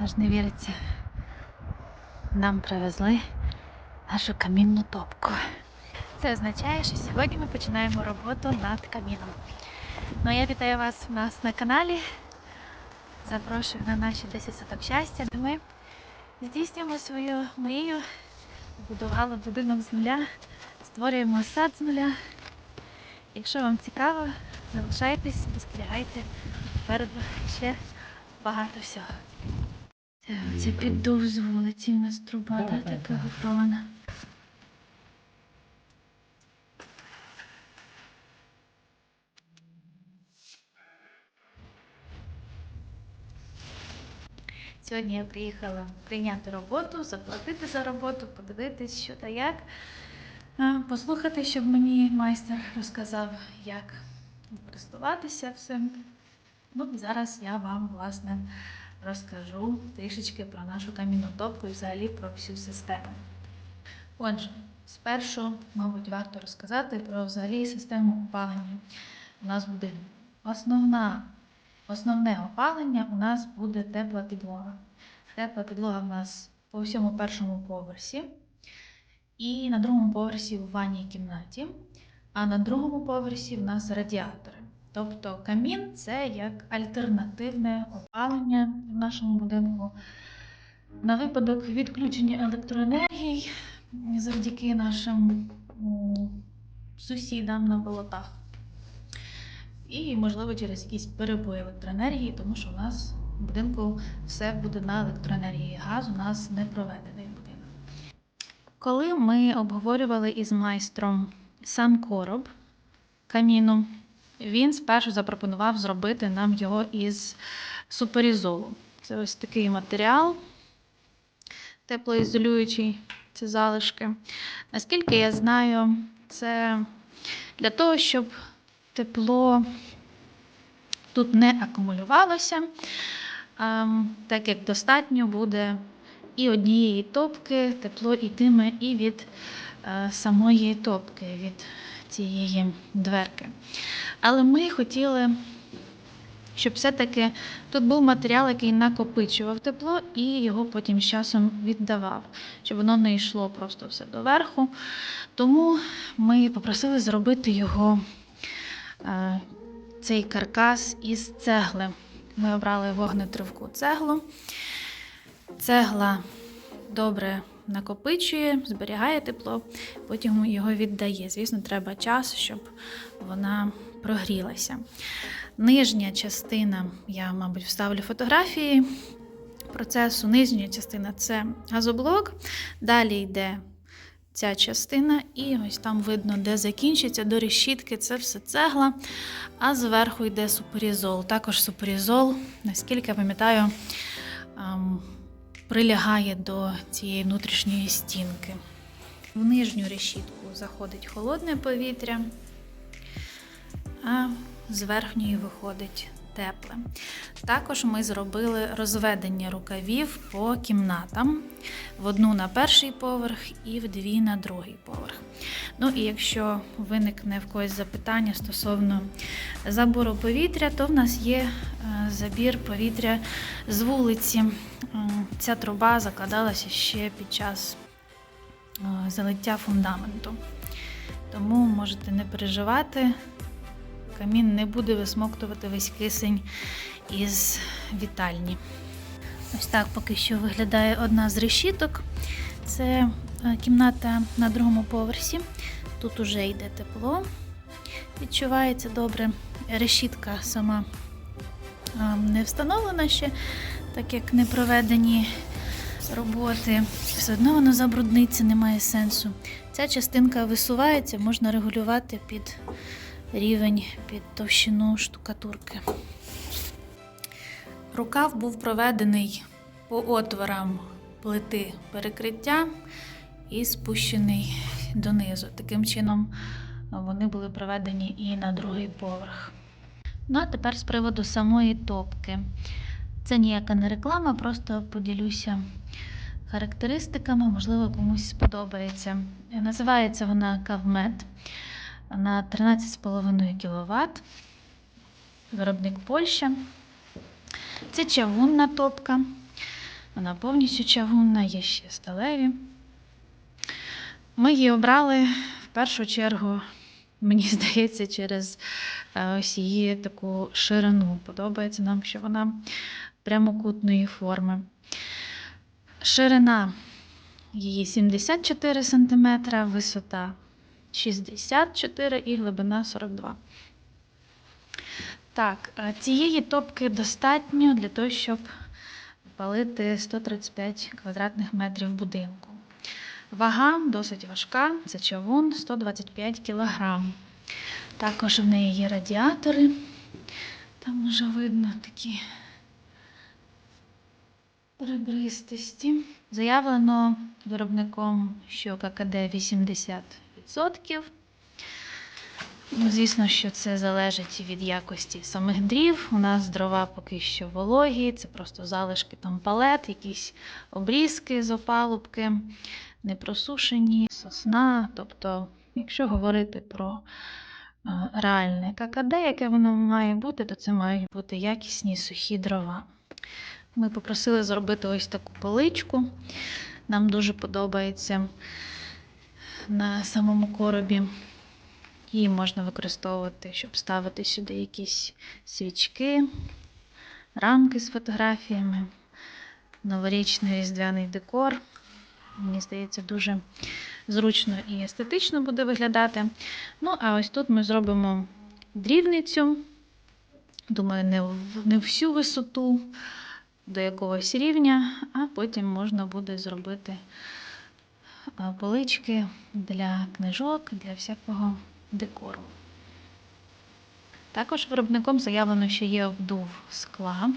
аж не віриться. Нам привезли нашу камінну топку. Це означає, що сьогодні ми починаємо роботу над каміном. Ну, а я вітаю вас у нас на каналі. Запрошую на наші 10 соток щастя, де ми здійснюємо свою мрію. Будували будинок з нуля, створюємо сад з нуля. Якщо вам цікаво, залишайтесь, спостерігайте. Попереду ще багато всього. Це, це піддув з вулиці, у нас труба, да, така гофрована. Сьогодні я приїхала прийняти роботу, заплатити за роботу, подивитись, що та як. Послухати, щоб мені майстер розказав, як користуватися всім. Ну, і зараз я вам, власне, розкажу трішечки про нашу камінну топку і взагалі про всю систему. Отже, спершу, мабуть, варто розказати про взагалі систему опалення у нас будинку. Основна, основне опалення у нас буде тепла підлога. Тепла підлога у нас по всьому першому поверсі. І на другому поверсі в ванній кімнаті, а на другому поверсі в нас радіатори. Тобто камін це як альтернативне опалення в нашому будинку. На випадок відключення електроенергії завдяки нашим сусідам на болотах. І, можливо, через якісь перебої електроенергії, тому що у нас в будинку все буде на електроенергії. Газ у нас не проведений будинок. Коли ми обговорювали із майстром сам короб каміну, він спершу запропонував зробити нам його із суперізолу. Це ось такий матеріал, теплоізолюючий, це залишки. Наскільки я знаю, це для того, щоб тепло тут не акумулювалося, ем, так як достатньо буде і однієї топки, тепло йтиме і від е, самої топки, від цієї дверки. Але ми хотіли, щоб все-таки тут був матеріал, який накопичував тепло і його потім з часом віддавав, щоб воно не йшло просто все доверху. Тому ми попросили зробити його, е, цей каркас із цегли. Ми обрали вогнетривку цеглу. Цегла добре накопичує, зберігає тепло, потім його віддає. Звісно, треба час, щоб вона прогрілася. Нижня частина, я, мабуть, вставлю фотографії процесу. Нижня частина це газоблок. Далі йде ця частина, і ось там видно, де закінчиться до решітки, це все цегла. А зверху йде суперізол. Також суперізол, наскільки я пам'ятаю, ем, прилягає до цієї внутрішньої стінки. В нижню решітку заходить холодне повітря, а з верхньої виходить тепле. Також ми зробили розведення рукавів по кімнатам: в одну на перший поверх і в дві на другий поверх. Ну і якщо виникне в когось запитання стосовно забору повітря, то в нас є е, забір повітря з вулиці. Ця труба закладалася ще під час е, залиття фундаменту. Тому можете не переживати, камін не буде висмоктувати весь кисень із вітальні. Ось так поки що виглядає одна з решіток. Це е, кімната на другому поверсі. Тут уже йде тепло, відчувається добре. Решітка сама е, не встановлена ще, так як не проведені роботи. Все одно воно забрудниться, немає сенсу. Ця частинка висувається, можна регулювати під рівень, під товщину штукатурки. Рукав був проведений по отворам плити перекриття і спущений донизу. Таким чином вони були проведені і на другий поверх. Ну а тепер з приводу самої топки. Це ніяка не реклама, просто поділюся характеристиками, можливо, комусь сподобається. Називається вона Кавмет на 13,5 кВт. Виробник Польща. Це чавунна топка. Вона повністю чавунна, є ще сталеві. Ми її обрали в першу чергу, мені здається, через е, ось її таку ширину. Подобається нам, що вона прямокутної форми. Ширина її 74 см, висота 64 і глибина 42. Так, е, цієї топки достатньо для того, щоб палити 135 квадратних метрів будинку. Вага досить важка, це човун 125 кг. Також в неї є радіатори. Там вже видно такі ребристості. Заявлено виробником, що ККД 80%. Ну, звісно, що це залежить від якості самих дрів. У нас дрова поки що вологі, це просто залишки там палет, якісь обрізки з опалубки, непросушені, сосна. Тобто, якщо говорити про е, реальне ККД, яке воно має бути, то це мають бути якісні сухі дрова. Ми попросили зробити ось таку поличку. Нам дуже подобається на самому коробі. Її можна використовувати, щоб ставити сюди якісь свічки, рамки з фотографіями, новорічний різдвяний декор. Мені здається, дуже зручно і естетично буде виглядати. Ну, а ось тут ми зробимо дрібницю. Думаю, не, в- не всю висоту до якогось рівня, а потім можна буде зробити полички для книжок, для всякого декору. Також виробником заявлено, що є обдув скла,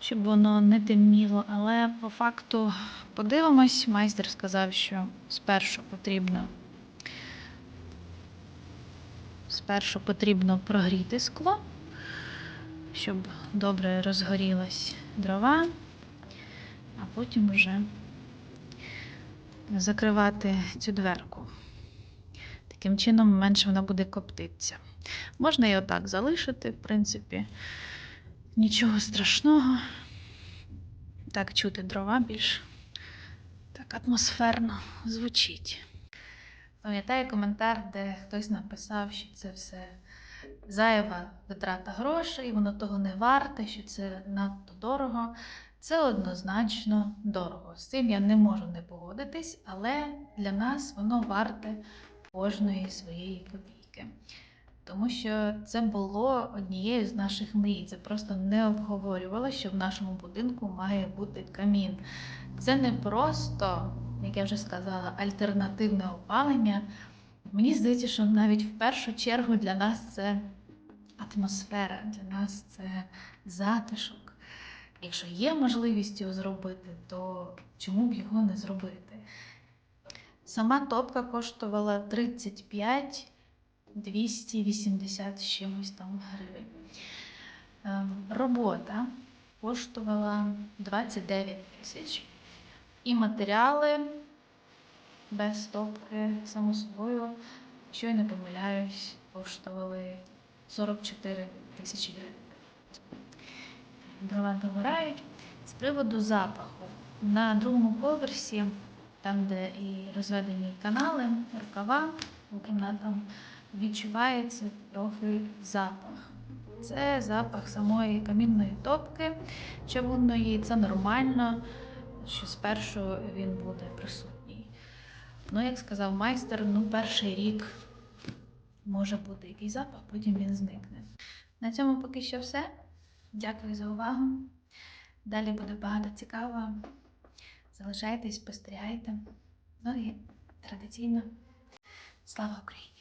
щоб воно не темніло, але по факту подивимось, майстер сказав, що спершу потрібно спершу потрібно прогріти скло, щоб добре розгорілась дрова, а потім вже закривати цю дверку. Таким чином менше вона буде коптитися. Можна і отак залишити, в принципі, нічого страшного. Так чути дрова більш так атмосферно звучить. Пам'ятаю коментар, де хтось написав, що це все зайва витрата грошей, воно того не варте, що це надто дорого. Це однозначно дорого. З цим я не можу не погодитись, але для нас воно варте кожної своєї копійки. Тому що це було однією з наших мрій. Це просто не обговорювало, що в нашому будинку має бути камін. Це не просто, як я вже сказала, альтернативне опалення. Мені здається, що навіть в першу чергу для нас це атмосфера, для нас це затишок. Якщо є можливість його зробити, то чому б його не зробити? Сама топка коштувала 35 280 з чимось там гривень. Ем, Робота коштувала 29 тисяч. І матеріали без топки, само собою, якщо я не помиляюсь, коштували 44 тисячі гривень. Дрова догорають. З приводу запаху. На другому поверсі, там, де і розведені канали, рукава у кімнатам, відчувається трохи запах. Це запах самої камінної топки чавунної. Це нормально, що спершу він буде присутній. Ну, як сказав майстер, ну перший рік може бути якийсь запах, потім він зникне. На цьому поки що все. Дякую за увагу. Далі буде багато цікавого. Залишайтесь, спостерігайте. Ну і традиційно слава Україні!